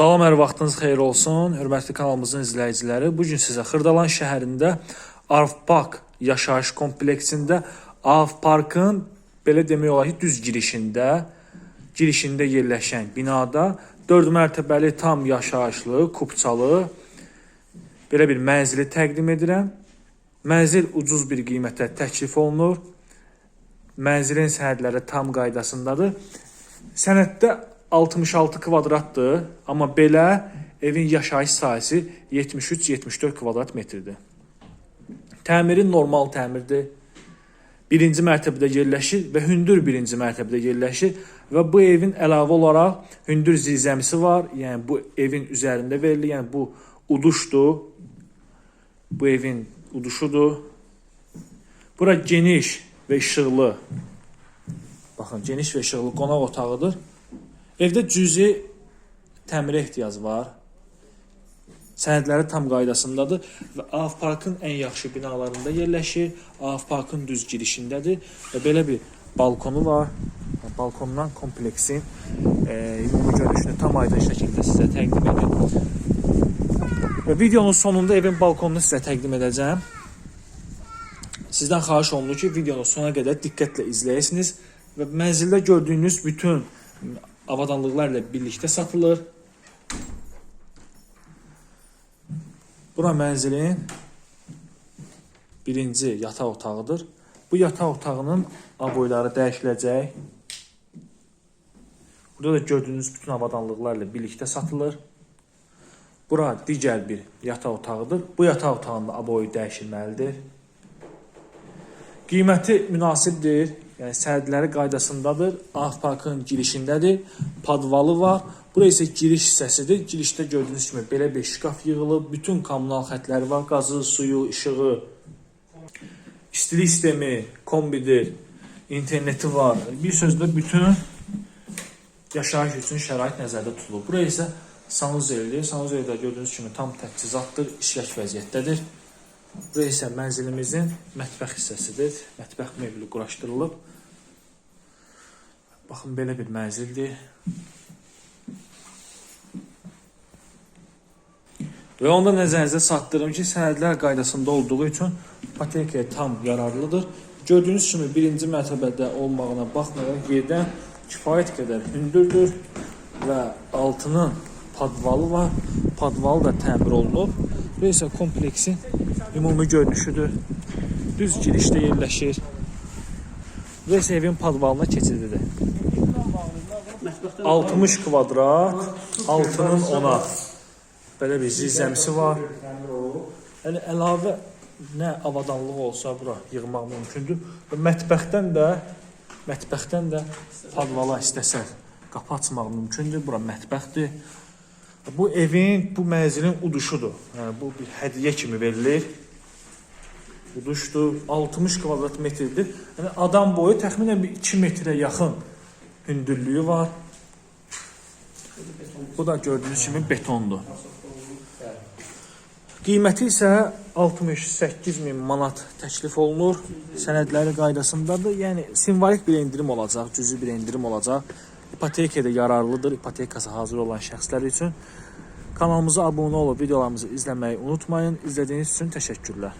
Salam, hər vaxtınız xeyir olsun. Hörmətli kanalımızın izləyiciləri, bu gün sizə Xırdalan şəhərində Avpark yaşayış kompleksində Avparkın belə demək olar ki, düz girişində, girişində yerləşən binada 4 mərtəbəli tam yaşayışlı, kubçalı belə bir mənzili təqdim edirəm. Mənzil ucuz bir qiymətə təklif olunur. Mənzilin səhədləri tam qaydasındadır. Sənəddə 66 kvadratdır, amma belə evin yaşayış sahəsi 73-74 kvadrat metrdir. Təmiri normal təmirdir. Birinci mərtəbədə yerləşir və hündür birinci mərtəbədə yerləşir və bu evin əlavə olaraq hündür zirzəmisi var. Yəni bu evin üzərində verilir. Yəni bu uduşdur. Bu evin uduşudur. Bura geniş və işıqlı. Baxın, geniş və işıqlı qonaq otağıdır. Evdə cüzi təmirə ehtiyac var. Sənədləri tam qaydasındadır və Avparkın ən yaxşı binalarında yerləşir. Avparkın düz girişindədir və belə bir balkonu var. Balkondan kompleksin e, ümumi görünüşünü tam aydın şəkildə sizə təqdim edim. Və videonun sonunda evin balkonunu sizə təqdim edəcəm. Sizdən xahiş olunur ki, videonu sona qədər diqqətlə izləyəsiniz və mənzildə gördüyünüz bütün avadanlıqlar ilə birlikdə satılır. Bura mənzilin birinci yataq otağıdır. Bu yataq otağının aboyları dəyişiləcək. Burada da gördüyünüz bütün avadanlıqlar ilə birlikdə satılır. Bura digər bir yataq otağıdır. Bu yataq otağında aboyu dəyişilməlidir. Qiyməti münasibdir. Yəni sədləri qaydasındadır. Avparkın girişindədir. Padvalı var. Bura isə giriş hissəsidir. Girişdə gördüyünüz kimi belə bir şkaf yığılıb. Bütün kommunal xətləri var. Qazı, suyu, işığı, istilik sistemi, kombidir, interneti var. Bir sözlə bütün yaşayış üçün şərait nəzərdə tutulub. Bura isə sanuzeldir. Sanuzeldə gördüyünüz kimi tam təchizatdır, işlək vəziyyətdədir. Bura isə mənzilimizin mətbəx hissəsidir. Mətbəx mebeli quraşdırılıb. Baxın belə bir mənzildir. Və onda nəzərinizə çatdırım ki, sənədlər qaydasında olduğu üçün ipotekaya tam yararlıdır. Gördüyünüz kimi birinci mərtəbədə olmağına baxmayaraq yerdən kifayət qədər hündürdür və altının padvalı var. Padvalı da təmir olunub. Bu isə kompleksin ümumi görünüşüdür. Düz girişdə yerləşir. Bu isə evin padvalına keçididir. 60 kvadrat, altının ona belə bir zirzəmisi var. Yəni əlavə nə avadanlıq olsa bura yığmaq mümkündür. Və mətbəxdən də mətbəxdən də padvala istəsən qapı açmaq mümkündür. Bura mətbəxdir. Bu evin, bu mənzilin uduşudur. Yəni bu bir hədiyyə kimi verilir. Uduşdur. 60 kvadrat metrdir. Yəni adam boyu təxminən bir 2 metrə yaxın hündürlüyü var. Bu da gördüyünüz kimi betondur. Qiyməti isə 68 min manat təklif olunur. Sənədləri qaydasındadır. Yəni simvolik bir endirim olacaq, cüzi bir endirim olacaq. İpotekaya da yararlıdır, ipotekası hazır olan şəxslər üçün. Kanalımıza abunə olub videolarımızı izləməyi unutmayın. İzlədiyiniz üçün təşəkkürlər.